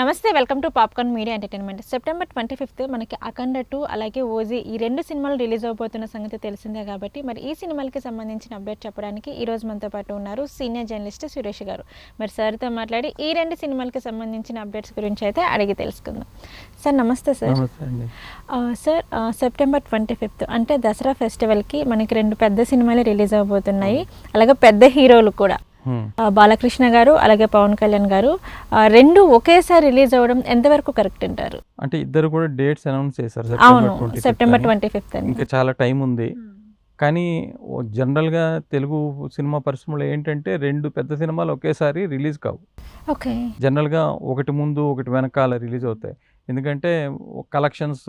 నమస్తే welcome to popcorn media entertainment. September twenty fifth మనకి Akhanda two అలాగే ఓజీ ఈ రెండు సినిమాలు రిలీజ్ అవబోతున్న సంగతి తెలిసిందే కాబట్టి మరి ఈ సినిమాలకి సంబంధించిన అప్డేట్ చెప్పడానికి ఈ రోజు మనతో పాటు ఉన్నారు సీనియర్ జర్నలిస్ట్ సురేష్ గారు. మరి సార్తో మాట్లాడి ఈ రెండు సినిమాలకి సంబంధించిన అప్డేట్స్ గురించి అయితే అడిగి తెలుసుకుందాం. సార్ నమస్తే sir. Sir September twenty fifth అంటే దసరా ఫెస్టివల్కి మనకి రెండు పెద్ద సినిమాలు రిలీజ్ అవబోతున్నాయి. అలాగే పెద్ద హీరోలు కూడా. బాలకృష్ణ గారు అలాగే పవన్ కళ్యాణ్ గారు రెండు ఒకేసారి రిలీజ్ అవ్వడం ఎంతవరకు కరెక్ట్ అంటారు? అంటే ఇద్దరు కూడా డేట్స్ అనౌన్స్ చేశారు అవును సెప్టెంబర్ 25th సెప్టెంబర్ అని. ట్వంటీ ఫిఫ్త్ ఇంకా చాలా టైం ఉంది. కానీ ఓ జనరల్గా తెలుగు సినిమా పరిశ్రమలో ఏంటంటే రెండు పెద్ద సినిమాలు ఒకేసారి రిలీజ్ కావు. ఓకే. జనరల్గా ఒకటి ముందు ఒకటి వెనకాల రిలీజ్ అవుతాయి. ఎందుకంటే కలెక్షన్స్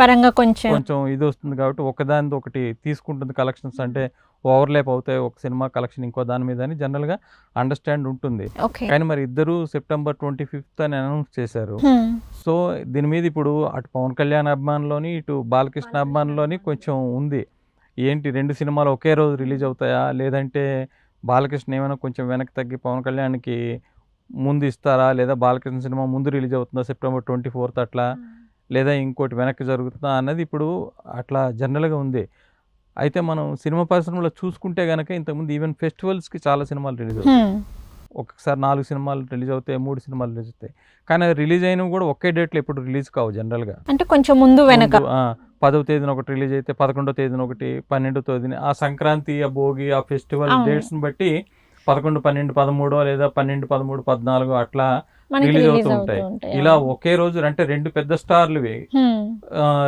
పరంగా కొంచెం కొంచెం ఇది వస్తుంది కాబట్టి ఒకదాని ఒకటి తీసుకుంటుంది కలెక్షన్స్. అంటే ఓవర్లాప్ అవుతాయి ఒక సినిమా కలెక్షన్ ఇంకో దాని మీద అని జనరల్గా అండర్స్టాండ్ ఉంటుంది. కానీ మరి ఇద్దరు సెప్టెంబర్ ట్వంటీ ఫిఫ్త్ అని అనౌన్స్ చేశారు. సో దీని మీద ఇప్పుడు అటు పవన్ కళ్యాణ్ అభిమానులోని ఇటు బాలకృష్ణ అభిమానులోని కొంచెం ఉంది. ఏంటి రెండు సినిమాలు ఒకే రోజు రిలీజ్ అవుతాయా? లేదంటే బాలకృష్ణ ఏమైనా కొంచెం వెనక్కి తగ్గి పవన్ కళ్యాణ్కి ముందు ఇస్తారా? లేదా బాలకృష్ణ సినిమా ముందు రిలీజ్ అవుతుందా సెప్టెంబర్ ట్వంటీ ఫోర్త్ అట్లా? లేదా ఇంకోటి వెనక్కి జరుగుతుందా? అన్నది ఇప్పుడు అట్లా జనరల్గా ఉంది. అయితే మనం సినిమా పరిశ్రమలో చూసుకుంటే కనుక ఇంతకుముందు ఈవెన్ ఫెస్టివల్స్కి చాలా సినిమాలు రిలీజ్ అవుతాయి హ్మ్. ఒక్కసారి నాలుగు సినిమాలు రిలీజ్ అవుతాయి మూడు సినిమాలు రిలీజ్ అవుతాయి కానీ రిలీజ్ అయినవి కూడా ఒకే డేట్లో ఎప్పుడు రిలీజ్ కావు జనరల్గా అంటే కొంచెం ముందు వెనక పదవ తేదీన ఒకటి రిలీజ్ అయితే పదకొండో తేదీన ఒకటి పన్నెండో తేదీన ఆ సంక్రాంతి ఆ భోగి ఆ ఫెస్టివల్. డేట్స్ని బట్టి పదకొండు పన్నెండు పదమూడో లేదా పన్నెండు పదమూడు పద్నాలుగు అట్లా రిలీజ్ అవుతూ ఉంటాయి. ఇలా ఒకే రోజు అంటే రెండు పెద్ద స్టార్లువి. హ్మ్.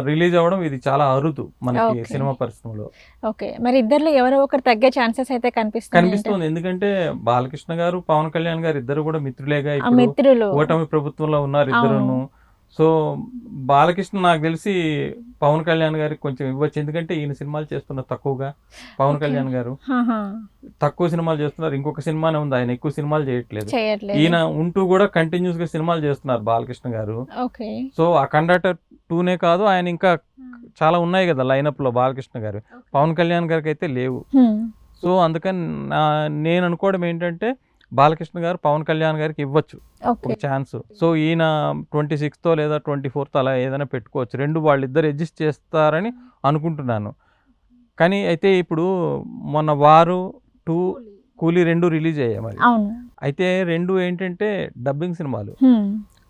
రిలీజ్ అవ్వడం ఇది చాలా అరుదు మనకి. సినిమా పరిశ్రమలో. ఓకే. మరి ఇద్దర్లో ఎవరో ఒకరు తగ్గే ఛాన్సెస్ అయితే కనిపిస్తుంది కనిపిస్తుంది. ఎందుకంటే బాలకృష్ణ గారు పవన్ కళ్యాణ్ గారు ఇద్దరు కూడా మిత్రులేగా మిత్రులు. ఓటమి ప్రభుత్వంలో ఉన్నారు ఇద్దరును. సో బాలకృష్ణ నాకు తెలిసి పవన్ కళ్యాణ్ గారికి కొంచెం ఇవ్వచ్చు. ఎందుకంటే ఈయన సినిమాలు చేస్తున్నారు తక్కువగా. పవన్. కళ్యాణ్ గారు. తక్కువ సినిమాలు చేస్తున్నారు. ఇంకొక సినిమానే ఉంది. ఆయన ఎక్కువ సినిమాలు చేయట్లేదు. ఈయన ఉంటూ కూడా కంటిన్యూస్గా సినిమాలు చేస్తున్నారు బాలకృష్ణ గారు. సో ఆ కండక్టర్ టూనే కాదు ఆయన ఇంకా చాలా ఉన్నాయి కదా లైనప్లో బాలకృష్ణ గారు. పవన్ కళ్యాణ్ గారికి అయితే లేవు. సో అందుకని నేను అనుకోవడం ఏంటంటే బాలకృష్ణ గారు పవన్ కళ్యాణ్ గారికి ఇవ్వచ్చు ఒక ఛాన్స్. సో ఈయన ట్వంటీ సిక్స్త్ లేదా ట్వంటీ ఫోర్త్ అలా ఏదైనా పెట్టుకోవచ్చు. రెండు వాళ్ళిద్దరు అడ్జస్ట్ చేస్తారని అనుకుంటున్నాను. కానీ అయితే ఇప్పుడు మొన్న వారు టూ కూలీ రెండు రిలీజ్ అయ్యాయి మరి. అయితే రెండు ఏంటంటే డబ్బింగ్ సినిమాలు.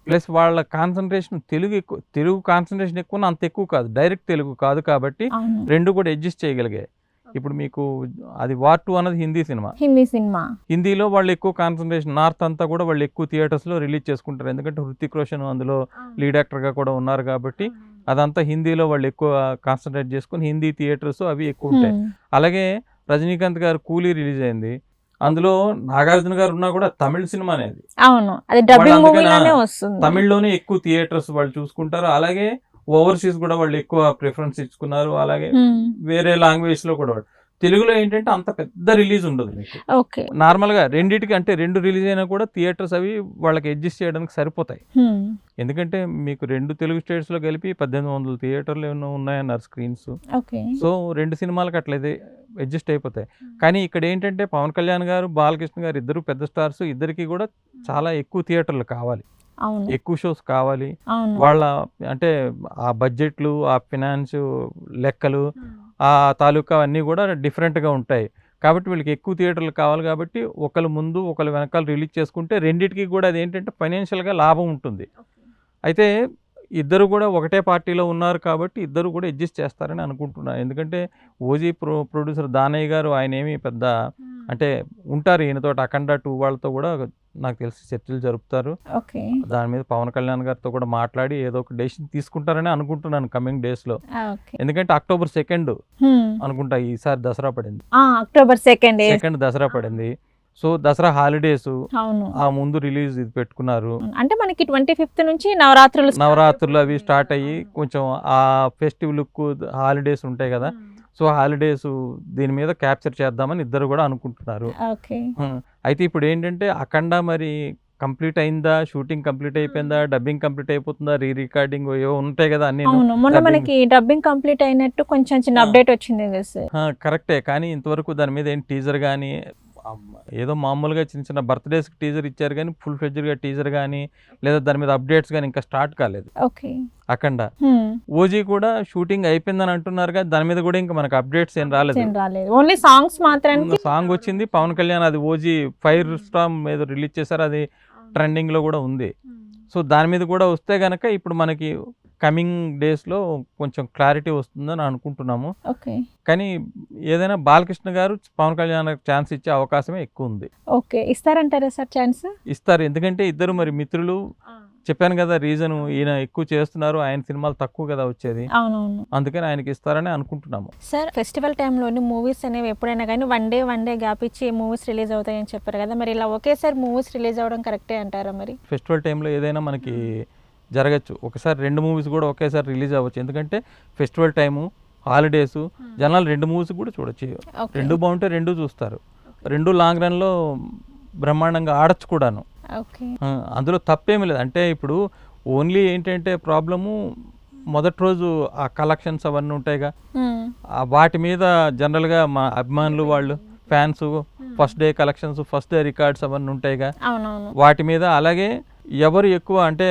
ప్లస్ వాళ్ళ కాన్సన్ట్రేషన్ తెలుగు ఎక్కువ తెలుగు కాన్సన్ట్రేషన్ ఎక్కువ అంత ఎక్కువ కాదు. డైరెక్ట్ తెలుగు కాదు కాబట్టి రెండు కూడా అడ్జస్ట్ చేయగలిగాయి. ఇప్పుడు మీకు అది వార్ టూ అన్నది హిందీ సినిమా. హిందీ సినిమా. హిందీలో వాళ్ళు ఎక్కువ కాన్సన్ట్రేషన్ నార్త్ అంతా కూడా వాళ్ళు ఎక్కువ థియేటర్స్లో రిలీజ్ చేసుకుంటారు. ఎందుకంటే హృతిక్ రోషన్ అందులో లీడ్ యాక్టర్గా కూడా ఉన్నారు కాబట్టి అదంతా హిందీలో వాళ్ళు ఎక్కువ కాన్సన్ట్రేట్ చేసుకుని హిందీ థియేటర్స్ అవి ఎక్కువ ఉంటాయి. అలాగే రజనీకాంత్ గారు కూలీ రిలీజ్ అయింది. అందులో నాగార్జున గారు ఉన్నా కూడా తమిళ సినిమా అనేది. అవును. అది డబ్బింగ్ వాళ్ళు అందుకని మూవీలోనే వస్తుంది. తమిళ్ళోనే ఎక్కువ థియేటర్స్ వాళ్ళు చూసుకుంటారు. అలాగే ఓవర్సీస్ కూడా వాళ్ళు ఎక్కువ ప్రిఫరెన్స్ ఇచ్చుకున్నారు. అలాగే హ్మ్. వేరే లాంగ్వేజ్లో కూడా. తెలుగులో ఏంటంటే అంత పెద్ద రిలీజ్ ఉండదు మీకు. నార్మల్గా రెండిటికి అంటే రెండు రిలీజ్ అయినా కూడా థియేటర్స్ అవి వాళ్ళకి అడ్జస్ట్ చేయడానికి సరిపోతాయి. హ్మ్. ఎందుకంటే మీకు రెండు తెలుగు స్టేట్స్లో కలిపి పద్దెనిమిది వందల థియేటర్లు ఏమో ఉన్నాయన్నారు స్క్రీన్స్ సో రెండు సినిమాలకు అట్లయితే అడ్జస్ట్ అయిపోతాయి. కానీ ఇక్కడ ఏంటంటే పవన్ కళ్యాణ్ గారు బాలకృష్ణ గారు ఇద్దరు పెద్ద స్టార్స్ ఇద్దరికి కూడా చాలా ఎక్కువ థియేటర్లు కావాలి. ఎక్కువ షోస్ కావాలి. వాళ్ళ అంటే ఆ బడ్జెట్లు ఆ ఫినాన్స్ లెక్కలు ఆ. తాలూకా అన్నీ కూడా డిఫరెంట్గా ఉంటాయి. కాబట్టి వీళ్ళకి ఎక్కువ థియేటర్లు కావాలి కాబట్టి ఒకళ్ళు ముందు ఒకళ్ళు వెనకాల రిలీజ్ చేసుకుంటే రెండింటికి కూడా అది ఏంటంటే ఫైనాన్షియల్గా లాభం ఉంటుంది. అయితే ఇద్దరు కూడా ఒకటే పార్టీలో ఉన్నారు కాబట్టి ఇద్దరు కూడా అడ్జస్ట్ చేస్తారని అనుకుంటున్నాను ఎందుకంటే ఓజీ ప్రో ప్రొడ్యూసర్ దానయ్య గారు ఆయన ఏమి పెద్ద అంటే ఉంటారు ఈయనతో అఖండ టూ వాళ్ళతో కూడా నాకు తెలిసి చర్చలు జరుపుతారు. దాని మీద పవన్ కళ్యాణ్ గారితో కూడా మాట్లాడి ఏదో ఒక డెసిషన్ తీసుకుంటారని అనుకుంటున్నాను కమింగ్ డేస్లో. ఎందుకంటే అక్టోబర్ సెకండ్. అనుకుంటా ఈసారి దసరా పడింది. అక్టోబర్ సెకండ్ సెకండ్ దసరా పడింది. సో దసరా హాలిడేస్ ఆ ముందు రిలీజ్ ఇది పెట్టుకున్నారు. అంటే మనకి ట్వంటీ ఫిఫ్త్ నుంచి నవరాత్రులు నవరాత్రులు అవి స్టార్ట్ అయ్యి కొంచెం ఆ ఫెస్టివ్ లుక్ హాలిడేస్ ఉంటాయి కదా. సో హాలిడేస్ దీని మీద క్యాప్చర్ చేద్దామని ఇద్దరు కూడా అనుకుంటున్నారు. అయితే ఇప్పుడు ఏంటంటే అఖండ మరి కంప్లీట్ అయిందా? షూటింగ్ కంప్లీట్ అయిపోయిందా? డబ్బింగ్ కంప్లీట్ అయిపోతుందా? రీ రికార్డింగ్ ఏవో ఉంటాయి కదా అన్ని మొన్న. మనకి డబ్బింగ్ కంప్లీట్ అయినట్టు కొంచెం చిన్న. అప్డేట్ వచ్చింది కరెక్టే. కానీ ఇంతవరకు దాని మీద ఏం టీజర్ కానీ ఏదో మామూలుగా చిన్న చిన్న బర్త్డేస్కి టీజర్ ఇచ్చారు కానీ ఫుల్ ఫ్లెడ్జ్గా టీజర్ కానీ లేదా దాని మీద అప్డేట్స్ కానీ ఇంకా స్టార్ట్ కాలేదు. ఓకే. అఖండ. ఓజీ కూడా షూటింగ్ అయిపోయిందని అంటున్నారు కానీ దాని మీద కూడా ఇంకా మనకు అప్డేట్స్ ఏం రాలేదు. ఓన్లీ సాంగ్స్ మాత్రానికి సాంగ్ వచ్చింది. పవన్ కళ్యాణ్ అది ఓజీ ఫైర్ స్టామ్ మీద రిలీజ్ చేశారు. అది ట్రెండింగ్లో కూడా ఉంది. సో దాని మీద కూడా వస్తే గనక ఇప్పుడు మనకి కమింగ్ డేస్లో కొంచెం క్లారిటీ వస్తుందని అనుకుంటున్నాము. ఓకే. కానీ ఏదైనా బాలకృష్ణ గారు పవన్ కళ్యాణ్ ఛాన్స్ ఇచ్చే అవకాశమే ఎక్కువ ఉంది. ఓకే. ఇస్తారంటారా సార్ ఛాన్స్? ఇస్తారు. ఎందుకంటే ఇద్దరు మరి మిత్రులు. చెప్పాను కదా రీజన్ ఈయన ఎక్కువ చేస్తున్నారు. ఆయన సినిమాలు తక్కువ కదా వచ్చేది. అందుకని ఆయనకి ఇస్తారని అనుకుంటున్నాము. సార్ ఫెస్టివల్ టైంలోని మూవీస్ అనేవి ఎప్పుడైనా కానీ one day one day gap ఇచ్చి మూవీస్ రిలీజ్ అవుతాయని చెప్పారు కదా. మరి ఇలా ఒకేసారి మూవీస్ రిలీజ్ అవ్వడం కరెక్టే అంటారా మరి? ఫెస్టివల్ టైంలో ఏదైనా మనకి జరగచ్చు. ఒకసారి రెండు మూవీస్ కూడా ఒకేసారి రిలీజ్ అవ్వచ్చు. ఎందుకంటే ఫెస్టివల్ టైము హాలిడేస్ జనాలు రెండు మూవీస్ కూడా చూడొచ్చు. రెండు బాగుంటే రెండు చూస్తారు. రెండు లాంగ్ రన్లో బ్రహ్మాండంగా ఆడచ్చు కూడాను. అందులో తప్పేమీ లేదు. అంటే ఇప్పుడు ఓన్లీ ఏంటంటే ప్రాబ్లము మొదటి రోజు ఆ కలెక్షన్స్ అవన్నీ ఉంటాయిగా. ఆ వాటి మీద జనరల్గా మా అభిమానులు వాళ్ళు fans first day collections first day records అవన్నీ ఉంటాయిగా. వాటి మీద అలాగే ఎవరు ఎక్కువ అంటే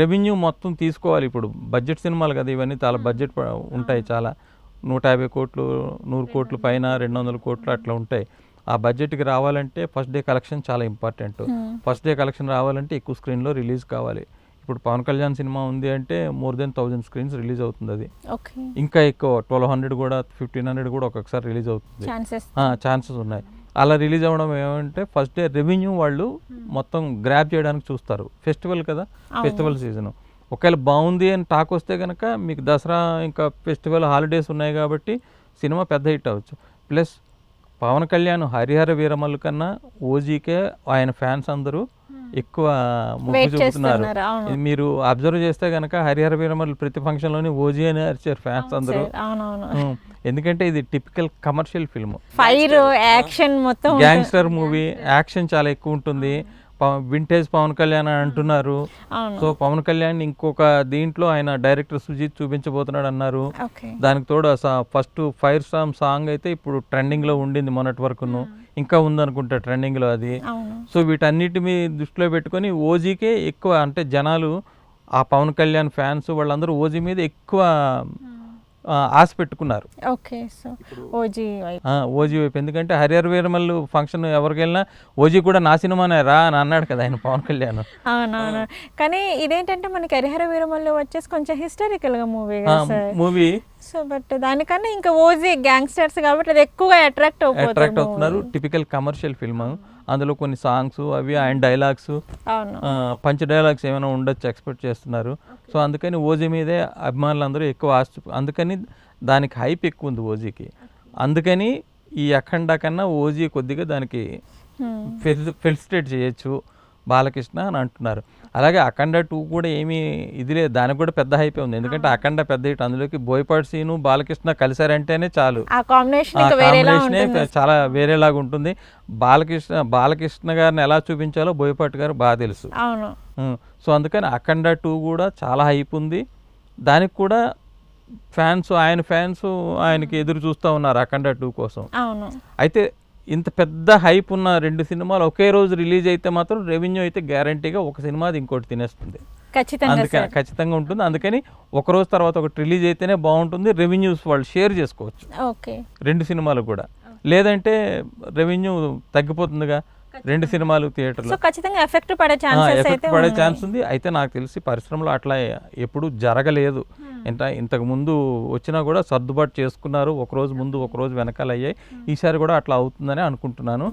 రెవెన్యూ మొత్తం తీసుకోవాలి ఇప్పుడు. బడ్జెట్ సినిమాలు కదా ఇవన్నీ చాలా బడ్జెట్ ఉంటాయి చాలా. నూట యాభై కోట్లు నూరు కోట్ల పైన రెండు వందల కోట్లు అట్లా ఉంటాయి. ఆ బడ్జెట్కి రావాలంటే ఫస్ట్ డే కలెక్షన్ చాలా ఇంపార్టెంట్. ఫస్ట్ డే కలెక్షన్ రావాలంటే ఎక్కువ స్క్రీన్లో రిలీజ్ కావాలి. ఇప్పుడు పవన్ కళ్యాణ్ సినిమా ఉంది అంటే more than thousand screens release అవుతుంది అది. ఓకే. ఇంకా ఎక్కువ ట్వెల్వ్ హండ్రెడ్ కూడా ఫిఫ్టీన్ హండ్రెడ్ కూడా ఒక్కొక్కసారి రిలీజ్ అవుతుంది. ఛాన్సెస్ ఉన్నాయి. అలా రిలీజ్ అవ్వడం ఏమంటే ఫస్ట్ డే రెవెన్యూ వాళ్ళు మొత్తం గ్రాప్ చేయడానికి చూస్తారు. ఫెస్టివల్ కదా? Festival season. ఒకవేళ బాగుంది అని టాక్ వస్తే కనుక మీకు దసరా ఇంకా ఫెస్టివల్ హాలిడేస్ ఉన్నాయి కాబట్టి సినిమా పెద్ద హిట్ అవ్వచ్చు. ప్లస్ పవన్ కళ్యాణ్ హరిహర వీరమల్లు కన్నా ఓజీకే ఆయన ఫ్యాన్స్ అందరూ ఎక్కువ మొగ్గు చూపుతున్నారు. మీరు అబ్జర్వ్ చేస్తే కనుక హరిహర వీరమల్లు ప్రతి ఫంక్షన్లోని ఓజీ అని అరిచారు ఫ్యాన్స్ అందరూ. ఉం. ఎందుకంటే ఇది typical commercial film. Fire action మొత్తం గ్యాంగ్స్టర్ మూవీ యాక్షన్ చాలా ఎక్కువ ఉంటుంది. వింటేజ్ పవన్ కళ్యాణ్ అని అంటున్నారు. సో పవన్ కళ్యాణ్ ఇంకొక దీంట్లో ఆయన డైరెక్టర్ సుజిత్ చూపించబోతున్నాడు అన్నారు. దానికి తోడు ఫస్ట్ ఫైర్ స్టామ్ సాంగ్ అయితే ఇప్పుడు ట్రెండింగ్లో ఉండింది మొన్నటి వరకును. ఇంకా ఉందనుకుంటా ట్రెండింగ్లో అది సో వీటన్నిటి మీ దృష్టిలో పెట్టుకొని ఓజీకే ఎక్కువ అంటే జనాలు ఆ పవన్ కళ్యాణ్ ఫ్యాన్స్ వాళ్ళందరూ ఓజీ మీద ఎక్కువ ఆశ పెట్టుకున్నారు. ఓకే సో ఓజీ ఓజీ వైపు. ఎందుకంటే హరిహర వీరమల్లు ఫంక్షన్ ఎవరికి వెళ్ళినా ఓజీ కూడా నా సినిమానే రా అని అన్నాడు కదా ఆయన పవన్ కళ్యాణ్. అవునవును. కానీ ఇదేంటంటే మనకి హరిహర వీరమల్లు వచ్చేసి కొంచెం హిస్టారికల్గా మూవీ మూవీ. సో బట్ దానికన్నా ఇంకా ఓజీ గ్యాంగ్స్టర్స్ కాబట్టి అది ఎక్కువగా అట్రాక్ట్ అట్రాక్ట్ అవుతున్నారు. Typical commercial film. అందులో కొన్ని సాంగ్స్ అవి ఆయన డైలాగ్స్ పంచ్ డైలాగ్స్ ఏమైనా ఉండొచ్చు ఎక్స్పెక్ట్ చేస్తున్నారు. సో అందుకని ఓజీ మీదే అభిమానులందరూ ఎక్కువ చూపు- అందుకని దానికి హైప్ ఎక్కువ ఉంది ఓజీకి. అందుకని ఈ అఖండ కన్నా ఓజీ కొద్దిగా దానికి Hmm. ఫెలిసిటేట్ చేయొచ్చు. బాలకృష్ణ అని అంటున్నారు. అలాగే అఖండ టూ కూడా ఏమీ ఇది లేదు. దానికి కూడా పెద్ద హైపే ఉంది. ఎందుకంటే అఖండ పెద్ద హిట్ అందులోకి బోయపాటి సీను బాలకృష్ణ కలిసారంటేనే చాలు. ఆ కాంబినేషన్ చాలా వేరేలాగా ఉంటుంది. బాలకృష్ణ బాలకృష్ణ గారిని ఎలా చూపించాలో బోయపాటి గారు బాగా తెలుసు. సో అందుకని అఖండ టూ కూడా చాలా హైప్ ఉంది. దానికి కూడా ఫ్యాన్స్ ఆయన ఫ్యాన్స్ ఆయనకి ఎదురు చూస్తూ ఉన్నారు అఖండ టూ కోసం. అయితే ఇంత పెద్ద హైప్ ఉన్న రెండు సినిమాలు ఒకే రోజు రిలీజ్ అయితే మాత్రం రెవెన్యూ అయితే గ్యారంటీగా ఒక సినిమాది ఇంకోటి తినేస్తుంది. ఖచ్చితంగా అందుకని ఖచ్చితంగా ఉంటుంది. అందుకని ఒక రోజు తర్వాత ఒకటి రిలీజ్ అయితేనే బాగుంటుంది. రెవెన్యూస్ వాళ్ళు షేర్ చేసుకోవచ్చు. రెండు సినిమాలు కూడా. లేదంటే రెవెన్యూ తగ్గిపోతుందిగా. రెండు సినిమాలు థియేటర్లో. ఖచ్చితంగా ఎఫెక్ట్ పడే ఛాన్సెస్ ఎఫెక్ట్ పడే. ఛాన్స్ ఉంది. అయితే నాకు తెలిసి పరిశ్రమలో అట్లా ఎప్పుడు జరగలేదు. ఎంత ఇంతకు ముందు వచ్చినా కూడా సర్దుబాటు చేసుకున్నారు. ఒక రోజు ముందు ఒక రోజు వెనకాల అయ్యాయి. ఈసారి కూడా అట్లా అవుతుందని అనుకుంటున్నాను.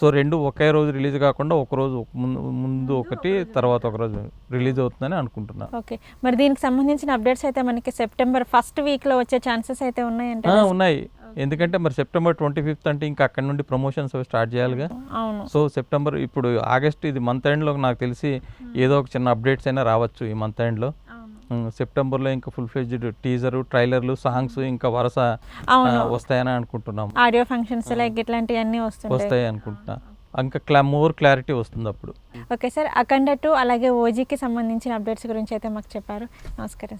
సో రెండు ఒకే రోజు రిలీజ్ కాకుండా ఒక రోజు ముందు ముందు ఒకటి తర్వాత ఒక రోజు రిలీజ్ అవుతుందని అనుకుంటున్నాను ఓకే. మరి దీనికి సంబంధించిన అప్డేట్స్ అయితే మనకి సెప్టెంబర్ ఫస్ట్ వీక్లో వచ్చే ఛాన్సెస్ అయితే ఉన్నాయంటే ఉన్నాయి. ఎందుకంటే మరి సెప్టెంబర్ ట్వంటీ ఫిఫ్త్ అంటే ఇంకా అక్కడ నుండి ప్రమోషన్స్ స్టార్ట్ చేయాలిగా. సో సెప్టెంబర్ ఇప్పుడు ఆగస్ట్ ఇది మంత్ ఎండ్లో నాకు తెలిసి ఏదో ఒక చిన్న అప్డేట్స్ అయినా రావచ్చు ఈ మంత్ ఎండ్లో అవును. సెప్టెంబర్లో ఇంకా ఫుల్ ఫ్లెడ్జ్డ్ టీజరు ట్రైలర్లు సాంగ్స్ ఇంకా వరుస వస్తాయని అనుకుంటున్నాం. ఆడియో ఫంక్షన్స్ లైక్ ఇట్లాంటివన్నీ వస్తుంటాయి. వస్తాయి అనుకుంటున్నా. ఇంకా క్లా మోర్ క్లారిటీ వస్తుంది అప్పుడు. ఓకే సార్ అఖండ టూ అలాగే ఓజీకి సంబంధించిన అప్డేట్స్ గురించి అయితే మాకు చెప్పారు. నమస్కారం